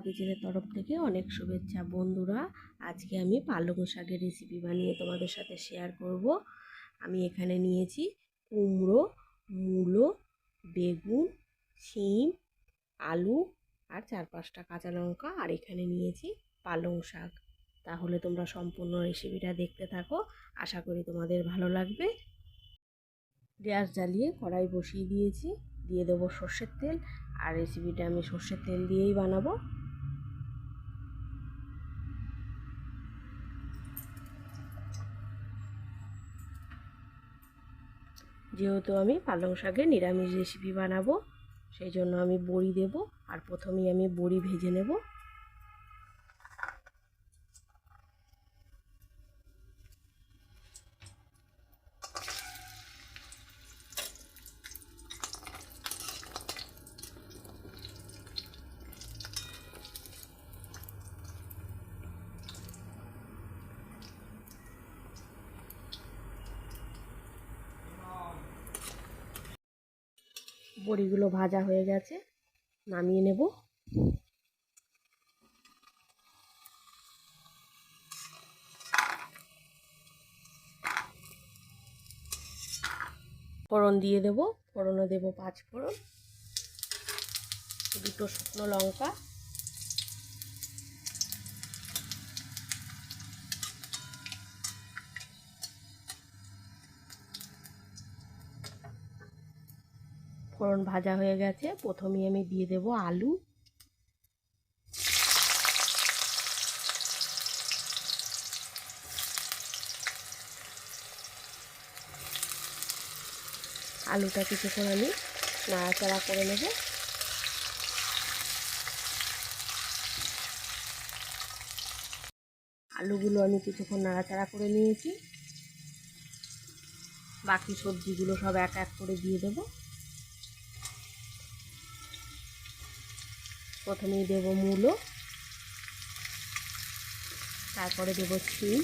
কিচেনের তরফ থেকে অনেক শুভেচ্ছা। বন্ধুরা, আজকে আমি পালং শাকের রেসিপি বানিয়ে তোমাদের সাথে শেয়ার করব। আমি এখানে নিয়েছি কুমড়ো, মূলো, বেগুন, শিম, আলু আর চার পাঁচটা কাঁচা লঙ্কা আর এখানে নিয়েছি পালং শাক। তাহলে তোমরা সম্পূর্ণ রেসিপিটা দেখতে থাকো। আশা করি তোমাদের ভালো লাগবে। গ্যাস জ্বালিয়ে কড়াই বসিয়ে দিয়েছি। দিয়ে দেবো সর্ষের তেল। আর রেসিপিটা আমি সর্ষের তেল দিয়েই বানাবো। যেহেতু আমি পালং শাকের নিরামিষ রেসিপি বানাবো, সেই জন্য আমি বড়ি দেব আর প্রথমেই আমি বড়ি ভেজে নেব। বড়িগুলো ভাজা হয়ে গেছে, নামিয়ে নেব। ফোড়ন দিয়ে দেব ফোড়নও দেব পাঁচ ফোড়ন, দুটো শুকনো লঙ্কা। ফোড়ন ভাজা হয়ে গেছে। প্রথমেই আমি দিয়ে দেব আলু। আলুটা কিছুক্ষণ আমি নাড়াচাড়া করে নেব। আলুগুলো আমি কিছুক্ষণ নাড়াচাড়া করে নিয়েছি। বাকি সবজিগুলো সব এক এক করে দিয়ে দেবো। প্রথমেই দেব মূলো, তারপরে দেব শিম।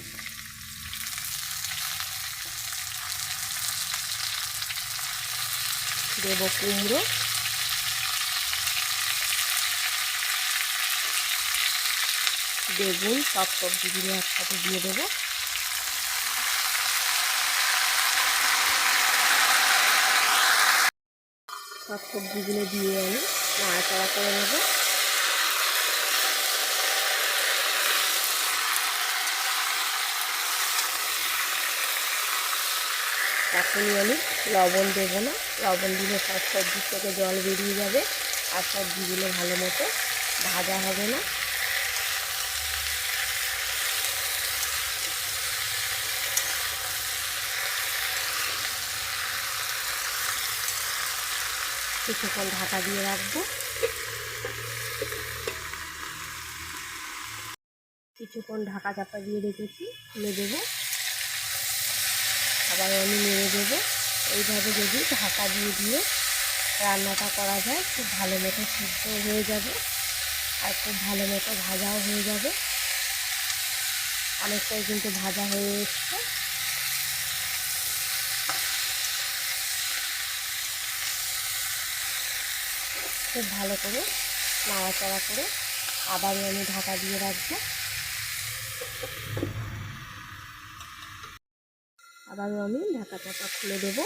দেব কুমড়ো। বেগুন, সব সবজিগুলো একসাথে দিয়ে দেবো। সব সবজিগুলো দিয়ে আমি নাড়াচাড়া করে নেব। এখনই আমি লবণ দেবো না। লবণ দিলে সব সবজির থেকে জল বেরিয়ে যাবে। আর সবজিগুলো ভালো মতো ভাজা হবে না। কিছুক্ষণ ঢাকা দিয়ে রাখব। কিছুক্ষণ ঢাকা চাপা দিয়ে রেখেছি। খুলে দেবো। আবার আমি নেড়ে দেবো। এইভাবে যদি ঢাকা দিয়ে দিয়ে রান্নাটা করা যায়, খুব ভালো মতো সিদ্ধ হয়ে যাবে আর খুব ভালো মতো ভাজাও হয়ে যাবে। অনেকটাই কিন্তু ভাজা হয়ে এসছে। খুব ভালো করে নাড়াচাড়া করে আবারও আমি ঢাকা দিয়ে রাখব। আবারও আমি ঢাকা চাপা খুলে দেবো।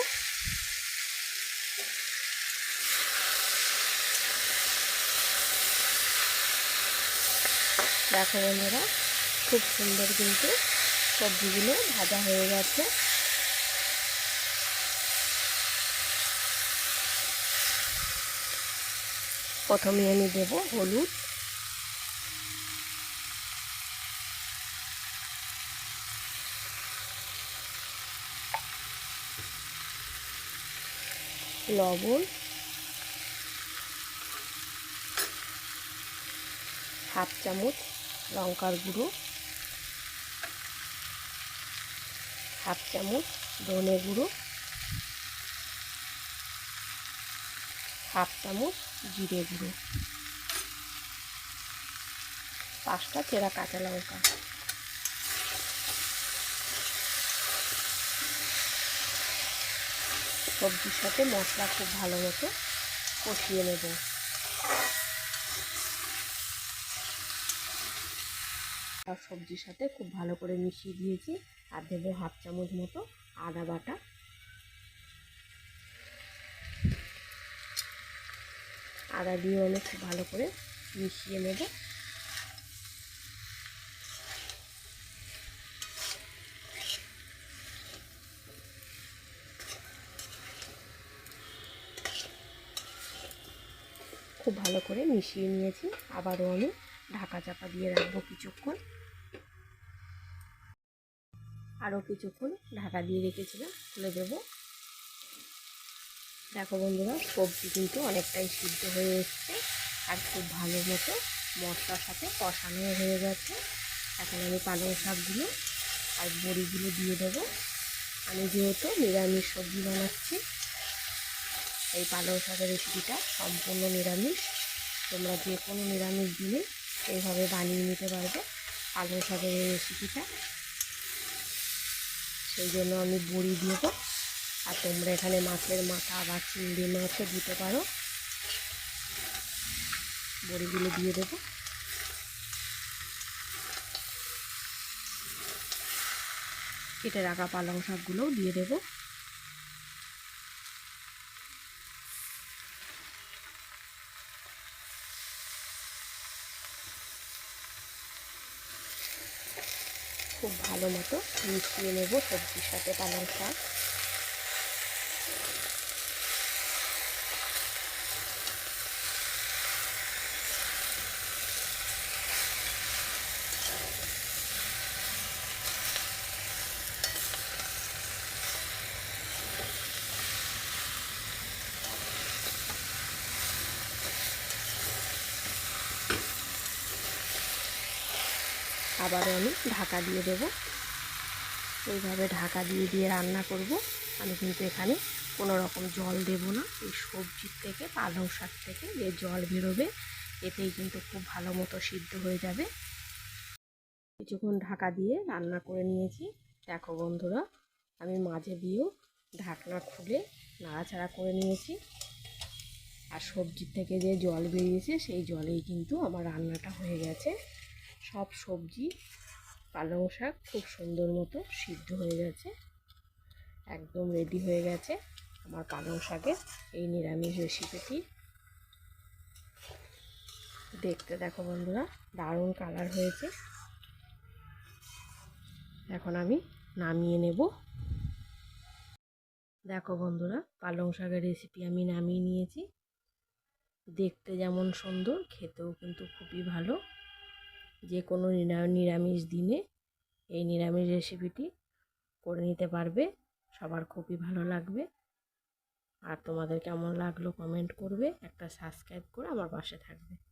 দেখো বন্ধুরা, খুব সুন্দর কিন্তু সবজিগুলো ভাজা হয়ে গেছে। প্রথমে আমি দেব হলুদ। লবণ, হাফ চামচ লঙ্কার গুঁড়ো, হাফ চামচ ধনে গুঁড়ো, হাফ চামচ জিরে গুঁড়ো। পাঁচটা চেরা কাঁচা লঙ্কা। সবজির সাথে মশলা খুব ভালো মতো কষিয়ে নেব। আর সবজির সাথে খুব ভালো করে মিশিয়ে দিয়েছি আর দেবো হাফ চামচ মতো আদা বাটা। আদা দিয়ে আমি খুব ভালো করে মিশিয়ে নেব। খুব ভালো করে মিশিয়ে নিয়েছি। আবারও আমি ঢাকা চাপা দিয়ে রাখব কিছুক্ষণ। আরও কিছুক্ষণ ঢাকা দিয়ে রেখেছিলাম, খুলে দেবো। দেখো বন্ধুরা, সবজি কিন্তু অনেকটাই সিদ্ধ হয়ে এসছে আর খুব ভালো মতো মশলার সাথে কষানো হয়ে গেছে। এখন আমি পালং শাকগুলো আর বড়িগুলো দিয়ে দেবো। আমি যেহেতু নিরামিষ সবজি বানাচ্ছি এই পালং শাকের রেসিপিটা সম্পূর্ণ নিরামিষ। তোমরা যে কোনো নিরামিষ দিনে এইভাবে বানিয়ে নিতে পারবে পালং শাকের এই রেসিপিটা সেই জন্য আমি বড়ি দেবো। আর তোমরা এখানে মাছের মাথা বা চিংড়ি মাছও দিতে পারো। বড়িগুলো দিয়ে দেবো। কেটে রাখা পালং শাকগুলোও দিয়ে দেবো। খুব ভালো মতো মিশিয়ে নেব সবজির সাথে পালং শাক। আবারও আমি ঢাকা দিয়ে দেব। এইভাবে ঢাকা দিয়ে দিয়ে রান্না করব। আমি কিন্তু এখানে কোনো রকম জল দেব না। এই সবজির থেকে, পালং শাক থেকে যে জল বেরোবে, এতেই কিন্তু খুব ভালো মতো সিদ্ধ হয়ে যাবে। কিছুক্ষণ ঢাকা দিয়ে রান্না করে নিয়েছি। দেখো বন্ধুরা, আমি মাঝে দিয়েও ঢাকনা খুলে নাড়াচাড়া করে নিয়েছি। আর সবজির থেকে যে জল বেরিয়েছে, সেই জলেই কিন্তু আমার রান্নাটা হয়ে গেছে। সব সবজি, পালং শাক খুব সুন্দর মতো সিদ্ধ হয়ে গেছে। একদম রেডি হয়ে গেছে আমার পালং শাকের এই নিরামিষ রেসিপিটি দেখতে দেখো বন্ধুরা, দারুণ কালার হয়েছে। এখন আমি নামিয়ে নেব। দেখো বন্ধুরা, পালং শাকের রেসিপি আমি নামিয়ে নিয়েছি। দেখতে যেমন সুন্দর, খেতেও কিন্তু খুবই ভালো। যে কোনো নিরামিষ দিনে এই নিরামিষ রেসিপিটি করে নিতে পারবে। সবার খুবই ভালো লাগবে। আর তোমাদের কেমন লাগল কমেন্ট করবে। একটা সাবস্ক্রাইব করে আমার পাশে থাকবে।